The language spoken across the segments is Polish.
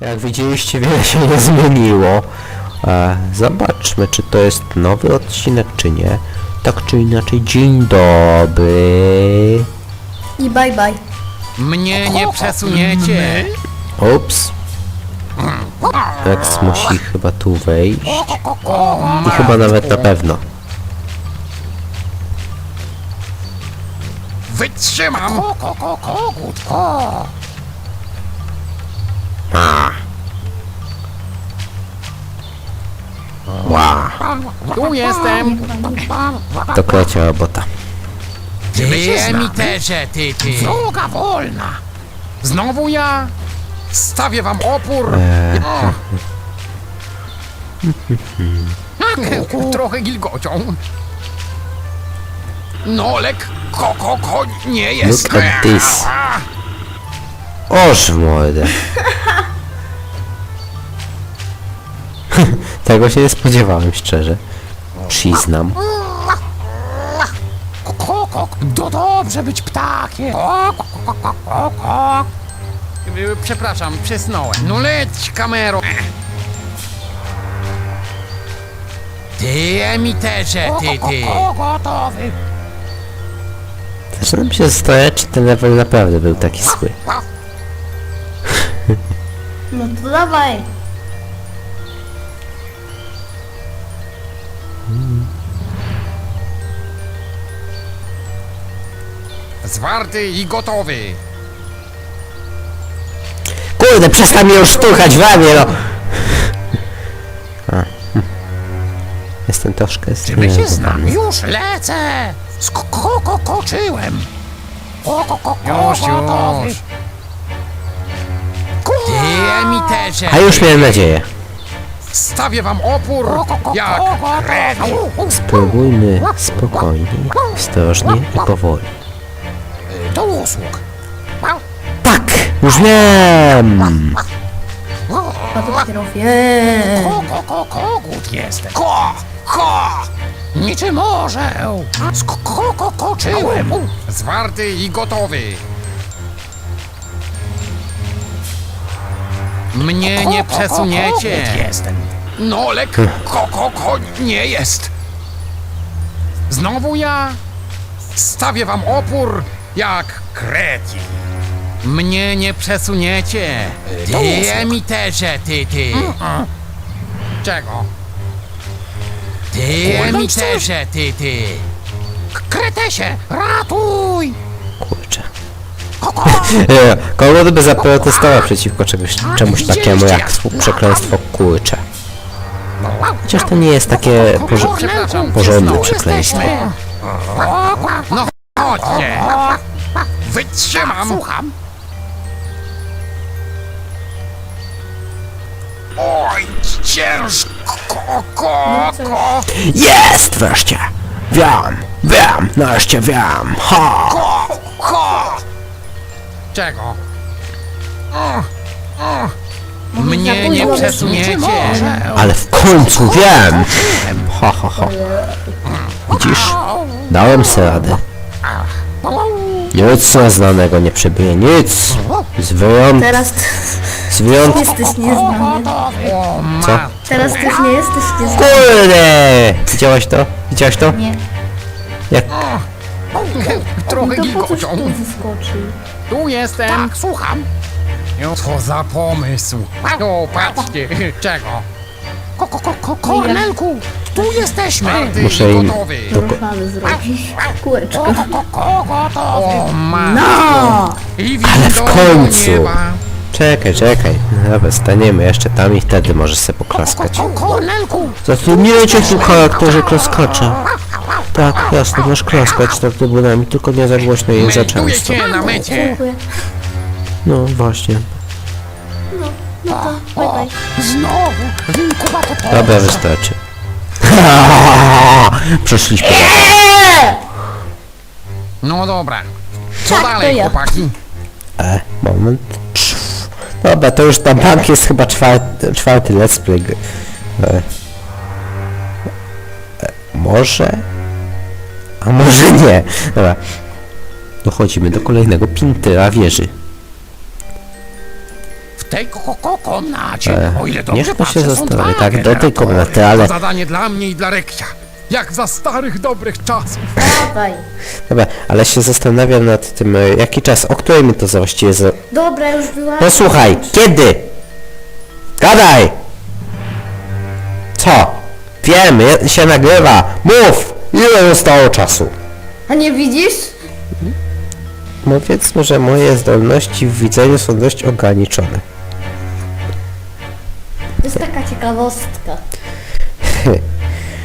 Jak widzieliście, wiele się nie zmieniło. E, zobaczmy, czy to jest nowy odcinek, czy nie. Tak czy inaczej, dzień dobry. I bye bye. Mnie nie przesuniecie. Ups. Rex musi chyba tu wejść. I chyba nawet na pewno. Wytrzymam. Tu jestem. to klecia robota. Ty emiterze, ty, ty. Droga wolna. Znowu ja? Stawię wam opór. O. Tak, trochę gilgocią. No, lekko, ko, ko, nie jest. Look at this. Oż mordę. Tego się nie spodziewałem, szczerze. Przyznam. Kokok, to dobrze być ptakiem. Kok, kok, kok, kok, kok. Y, Przepraszam, przysnąłem. No leć, kamero. Ty, emiterze, ty, ty. Gotowy. Zaczynam się zastanawiać, czy ten level naprawdę był taki zły. No to dawaj. Zwarty i gotowy. Kurde, przestań mnie już szturchać w ramię, no! A, hm. Jestem troszkę Czy my się zdenerwowany. Już lecę! Skoczyłem! Już, już! Ty, emiterze! A już miałem nadzieję. Stawię wam opór jak! Spróbujmy spokojnie, ostrożnie i powoli. Usług! Tak! Już wiem! A to dopiero wiem. Ko, ko, ko, kogut jestem! Ko, ko! Niczym orzeł! Skoczyłem! Zwarty i gotowy! Mnie nie przesuniecie! Jestem. No, lekko, ko, ko, nie jest! Znowu ja? Stawię wam opór jak kreci. Mnie nie przesuniecie! Ty, emiterze, ty, ty! Czego? Ty, emiterze, ty, ty! Kretesie, ratuj! Kurczę. E, by zaprotestował przeciwko czegoś, czemuś takiemu jak słów przekleństwo kurcze. Chociaż to nie jest takie Przepraszam, porządne przekleństwo. No chodźcie! Wytrzymam! Słucham. Oj, ciężko, ko, ko, Jest wreszcie! Wiem! Wiem! Nareszcie wiem! Ha! ko, ko! Czego? Mnie nie przesuniecie! Ale w końcu wiem! Ha ha ha. Widzisz? Dałem sobie radę. Nic nieznanego nie przebije, nic! Z wyjąt... Teraz z wyjąt... jesteś nieznany. Co? Teraz też nie jesteś nieznany. Kurde! Widziałaś to? Widziałaś to? Nie. Jak... Trochę To po coś tu wyskoczył. Tu jestem. Tak, słucham. Co za pomysł. O, patrzcie. Czego? Ko, ko, ko, ko, Kornelku, tu jesteśmy. Muszę im- gotowy. Zrobić. Kółeczko. Ko, ko, ko, gotowy. O. No! I Ale w końcu. Czekaj, czekaj. Dobra, staniemy jeszcze tam i wtedy możesz sobie Ko, poklaskać. ko, Kornelku. Zatrudnijcie tu charakterze klaskacza. Tak, jasne, masz klaskać nad trybunami, tylko nie za głośno i za Melduję często. cię na mecie. Dziękuję. No właśnie. No to bye bye. Znowu. w inkubatorze. Dobra, wystarczy. Przeszliśmy. No dobra. Co Tak, to dalej, ja. chłopaki? E, moment. Dobra, to już na bank jest chyba czwarty, czwarty let's play. gry. E, e, może? A może nie. Dobra. Dochodzimy do kolejnego pintyra wieży. Tej ko- ko- ko- komnacie. E, o ile dobrze niech to patrzę, się są dwa tak, do tej generatory. komnaty, ale- To zadanie dla mnie i dla Reksia. Jak za starych, dobrych czasów. Dawaj. Dobra, ale się zastanawiam nad tym, e, jaki czas, o której mi to właściwie za... Dobra, już była. Posłuchaj, kiedy? Gadaj! Co? Wiem, je- się nagrywa. Mów! Ile zostało czasu? A nie widzisz? Powiedzmy, że moje zdolności w widzeniu są dość ograniczone. To jest taka ciekawostka.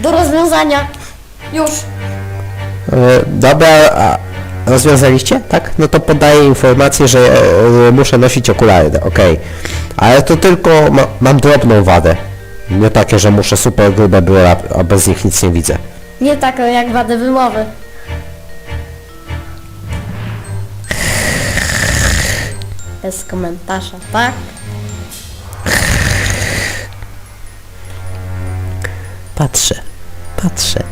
Do rozwiązania. Już. E, dobra, a rozwiązaliście? Tak? No to podaję informację, że e, muszę nosić okulary, okej. Ale to tylko ma, mam drobną wadę. Nie takie, że muszę super grube a, a bez nich nic nie widzę. Nie taką jak wadę wymowy. Bez komentarza, tak? Patrzę, patrzę.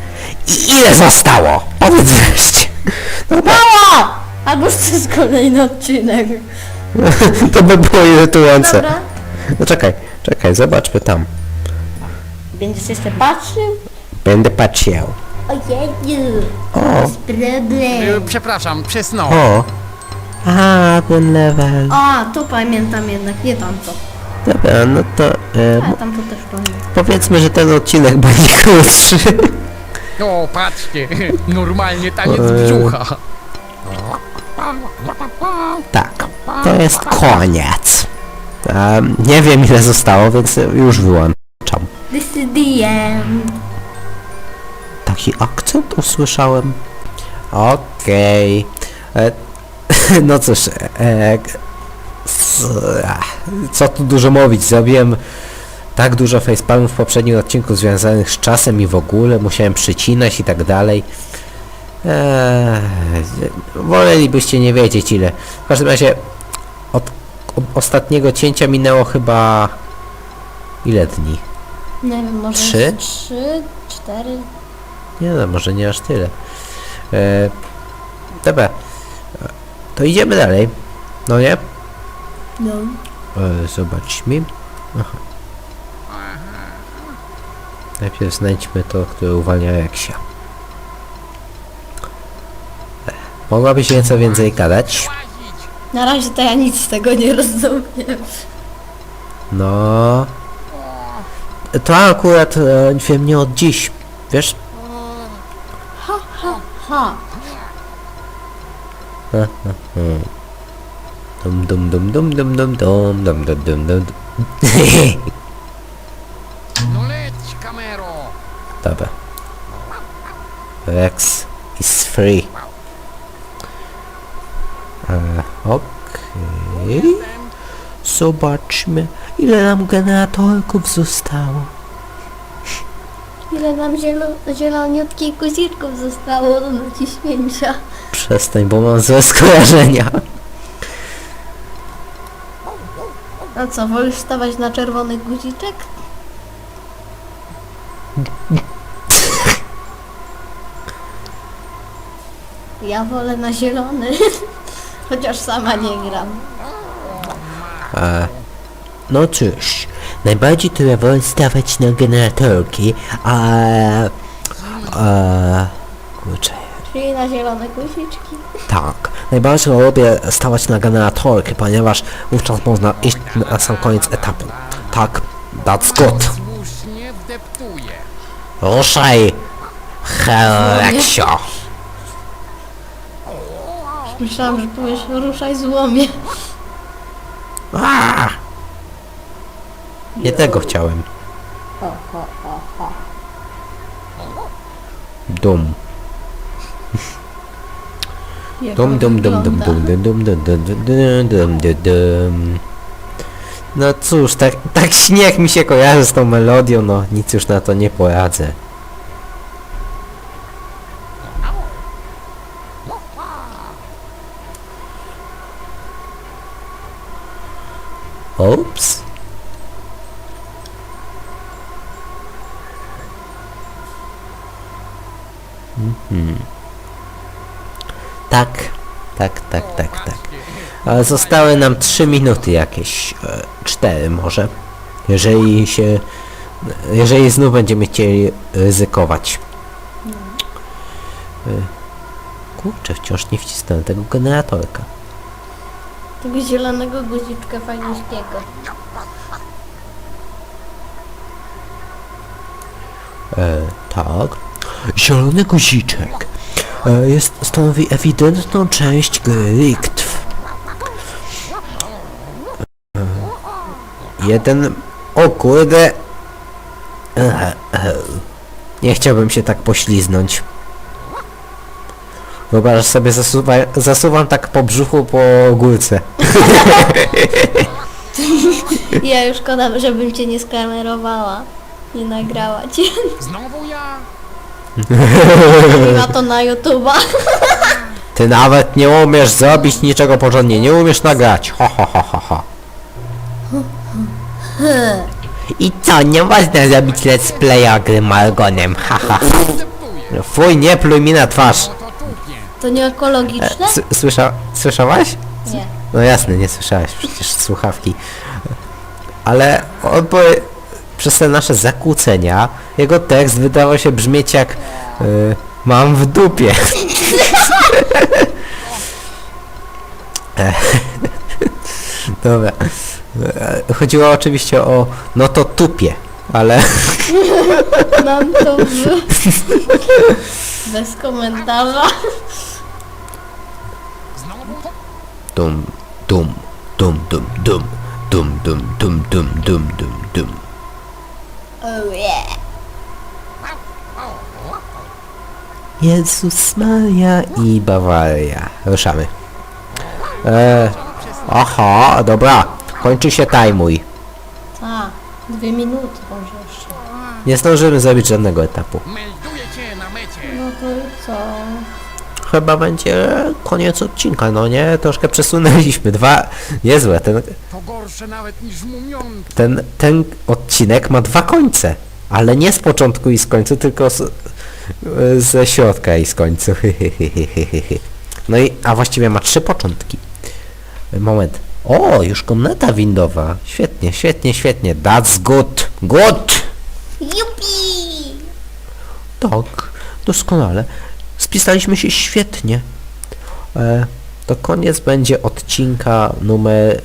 I ile zostało? Powiedz wreszcie. Dobra, Mało! Albo już to jest kolejny odcinek. to by było irytujące. Dobra. No czekaj, czekaj, zobaczmy tam. Będziesz jeszcze patrzył? Będę patrzył. Ojeju. O, Problem. E, Przepraszam, przesnąłem. o. A, ten level. A, to pamiętam jednak, nie tamto. Dobra, no to e, A, m- tamto też powiedzmy, że ten odcinek będzie krótszy. O, patrzcie, normalnie taniec Eee. brzucha. Tak, to jest koniec. Em, nie wiem ile zostało, więc już wyłączam. This is the end. Taki akcent usłyszałem. Okej. E, No cóż, e, co tu dużo mówić, zrobiłem tak dużo facepalmów w poprzednim odcinku związanych z czasem i w ogóle, musiałem przycinać i tak dalej. Eee, wolelibyście nie wiedzieć ile. W każdym razie od o, ostatniego cięcia minęło chyba ile dni? Nie wiem, może Trzy? trzy, cztery. Nie no, może nie aż tyle. E, dobra. To idziemy dalej. No nie? No. E, zobaczmy. Aha. Najpierw znajdźmy to, które uwalnia Reksia. E, Mogłabyś nieco więcej gadać? Na razie to ja nic z tego nie rozumiem. No. To akurat e, wiem nie od dziś. Wiesz? Ha. Dum dum dum dum dum dum dum dum dum dum dum. No leć, kamero. Dobra. Rex is free. E, Okej. Zobaczmy, ile nam generatorków zostało. Ile nam zielo zieloniutkich guziczków zostało do naciśnięcia. Przestań, bo mam złe skojarzenia. A co, wolisz stawać na czerwony guziczek? Ja wolę na zielony. Chociaż sama nie gram. No cóż, najbardziej to ja wolę stawać na generatorki, a... a kurczę, Czyli na zielone guziczki. tak. Najbardziej lubię stawać na generatorki, ponieważ wówczas można iść na sam koniec etapu. Tak, that's good. Ruszaj, Heleksio. Myślałam, że powiesz ruszaj złomie. A! Nie tego chciałem. Dum. Jak Dum dum dum dum wygląda. dum dum dum dum dum dum dum dum dum No cóż, tak, tak śnieg mi się kojarzy z tą melodią, no nic już na to nie poradzę. Ops. Mhm. Tak, tak, tak, tak, tak. Ale zostały nam 3 minuty jakieś. E, 4 może. Jeżeli się... Jeżeli znów będziemy chcieli ryzykować. Y, Kurczę, wciąż nie wcisnąłem tego generatorka. Tego zielonego guziczka fajnińskiego. E, tak. Zielony guziczek e, jest, stanowi ewidentną część gry Riktw. E, jeden... O kurde... E, e, nie chciałbym się tak pośliznąć. Wyobraź sobie, zasuwa, zasuwam tak po brzuchu po górce. Ja już szkoda, żebym cię nie skamerowała. Nie nagrała cię. Znowu ja? Ma to na YouTube'a. Ty nawet nie umiesz zrobić niczego porządnie, nie umiesz nagrać. Ho, ho, ho, ho, ho. I co, nie można zrobić let's playa gry Margonem, haha. Fuj, nie pluj mi na twarz. To nie ekologiczne? S- Słysza, słyszałaś? Nie. No jasne, nie słyszałaś, przecież słuchawki. Ale on powie, przez te nasze zakłócenia, jego tekst wydawał się brzmieć jak y, mam w dupie. Dobra. Chodziło oczywiście o no to tupie, ale Mam to w... Bez komentarza. Dum dum dum dum dum dum dum dum dum dum dum dum Oh yeah. Jezus Maria i Bawaria. Ruszamy. E, aha, dobra. Kończy się timuj. A, dwie minuty może jeszcze. Nie zdążymy zrobić żadnego etapu. Melduję cię na mecie. No to i co? Chyba będzie koniec odcinka, no nie? Troszkę przesunęliśmy. Dwa... Niezłe, ten, To gorsze nawet niż mumion. ten, ten odcinek ma dwa końce. Ale nie z początku i z końca, tylko z, ze środka i z końca. No i, a właściwie ma trzy początki. Moment. O, już komnata windowa. Świetnie, świetnie, świetnie. That's good. Good! Jupi! Tak, doskonale. Spisaliśmy się świetnie. E, to koniec będzie odcinka numer...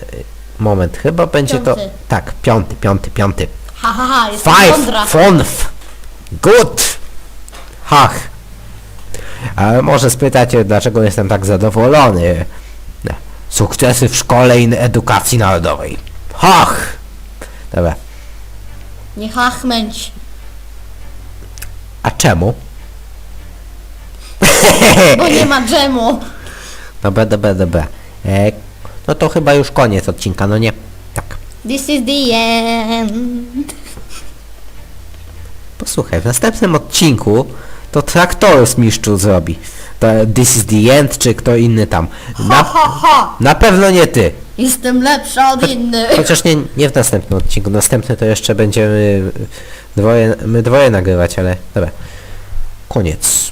Moment, chyba będzie to... Piąty. Tak, piąty, piąty, piąty. Ha, ha, ha, jestem Five, mądra. fünf, good. Hach. Ale może spytacie, dlaczego jestem tak zadowolony. Sukcesy w szkole i edukacji narodowej. Hach. Dobra, Nie hachmęć. a czemu? Bo nie ma dżemu. Dobra, dobra, dobra. E, no to chyba już koniec odcinka, no nie? Tak. This is the end. Posłuchaj, w następnym odcinku to Traktorus mistrzu zrobi. To This is the end, czy kto inny tam. Na, ha, ha. na pewno nie ty. Jestem lepsza od innych. Chociaż nie, nie w następnym odcinku. Następny to jeszcze będziemy dwoje, my dwoje nagrywać, ale dobra. Koniec.